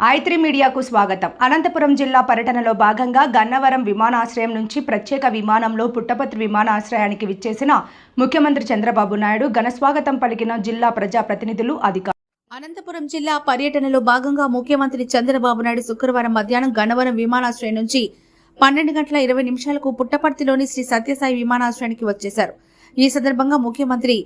I three మీడియాకు స్వాగతం. అనంతపురం జిల్లా పర్యటనలో భాగంగా గన్నవరం విమానాశ్రయం నుంచి ప్రత్యేక విమానంలో పుట్టపర్తి విమానాశ్రయానికి విచ్చేసిన ముఖ్యమంత్రి చంద్రబాబు నాయుడు ఘనస్వాగతం పలికిన జిల్లా ప్రజాప్రతినిధులు అధికారులు అనంతపురం జిల్లా పర్యటనలో భాగంగా ముఖ్యమంత్రి చంద్రబాబు నాయుడు శుక్రవారం మధ్యాహ్నం గన్నవరం విమానాశ్రయం నుంచి పన్నెండు గంటల ఇరవై నిమిషాలకు పుట్టపర్తిలోని శ్రీ సత్యసాయి విమానాశ్రయానికి వచ్చేశారు. ఈ సందర్భంగా ముఖ్యమంత్రి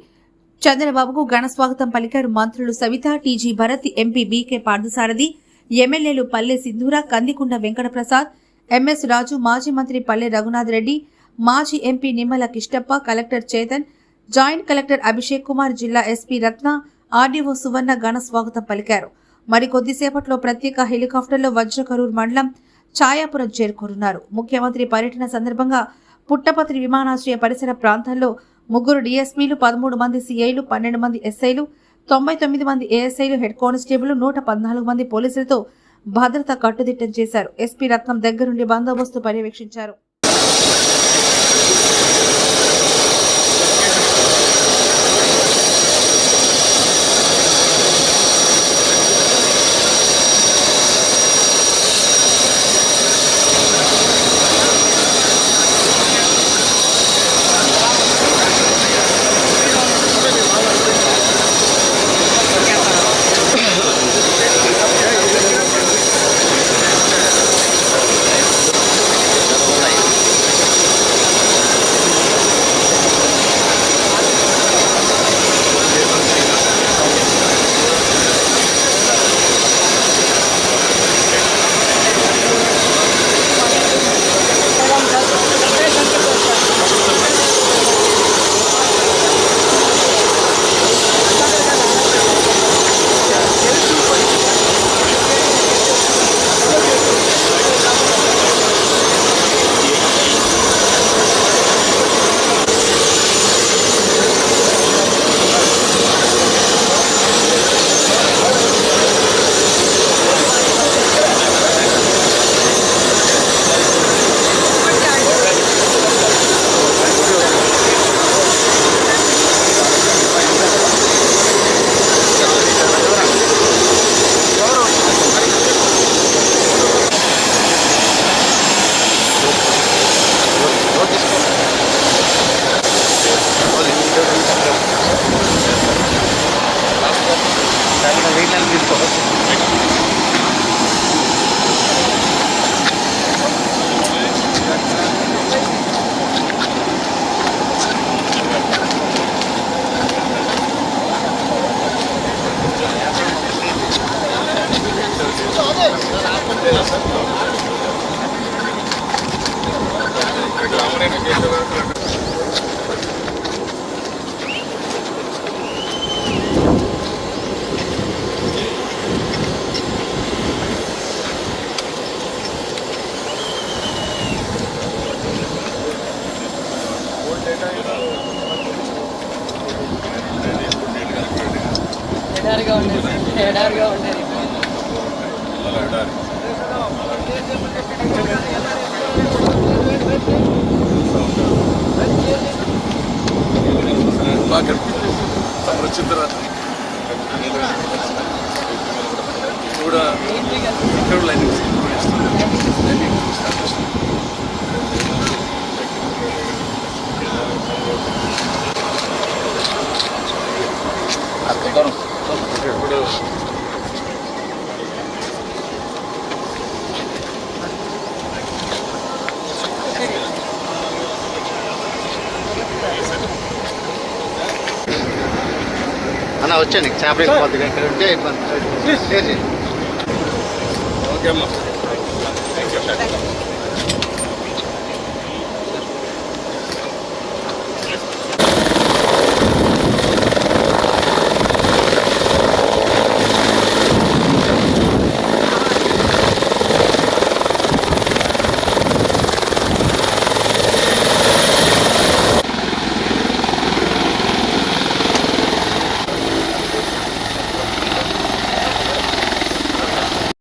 చంద్రబాబుకు ఘన స్వాగతం పలికారు మంత్రులు Savita TG Bharat MP BK Parthasarathi ఎమ్మెల్యేలు పల్లె సింధూర కందికుండ వెంకటప్రసాద్ ఎంఎస్ రాజు మాజీ మంత్రి పల్లె రఘునాథ్ రెడ్డి మాజీ MP Nimmala Kishtappa collector Chetan joint collector Abhishek Kumar జిల్లా ఎస్పీ రత్న ఆర్డీఓ సువర్ణ ఘన స్వాగతం పలికారు. మరి కొద్దిసేపట్లో ప్రత్యేక హెలికాప్టర్లో వజ్రకరూర్ మండలం ఛాయాపురం చేరుకోనున్నారు. ముఖ్యమంత్రి పర్యటన సందర్భంగా పుట్టపత్రి విమానాశ్రయ పరిసర ప్రాంతాల్లో ముగ్గురు డీఎస్పీలు పదమూడు మంది సీఐలు పన్నెండు మంది ఎస్ఐలు తొంభై తొమ్మిది మంది ఏఎస్ఐలు హెడ్ కానిస్టేబుల్ నూట పద్నాలుగు మంది పోలీసులతో భద్రత కట్టుదిట్టం చేశారు. ఎస్పీ రత్నం దగ్గరుండి బందోబస్తు పర్యవేక్షించారు. ఎడారిగా ఉండేది. ఎడారిగా ఉండేది. బాగా సంరక్షిత కూడా ఇక్కడ లైన్ స్టార్ట్ ఇప్పుడు అన్న వచ్చాను చేపలు కొద్దిగా ఇక్కడ ఉంటే ఇబ్బంది. ఓకే అమ్మా.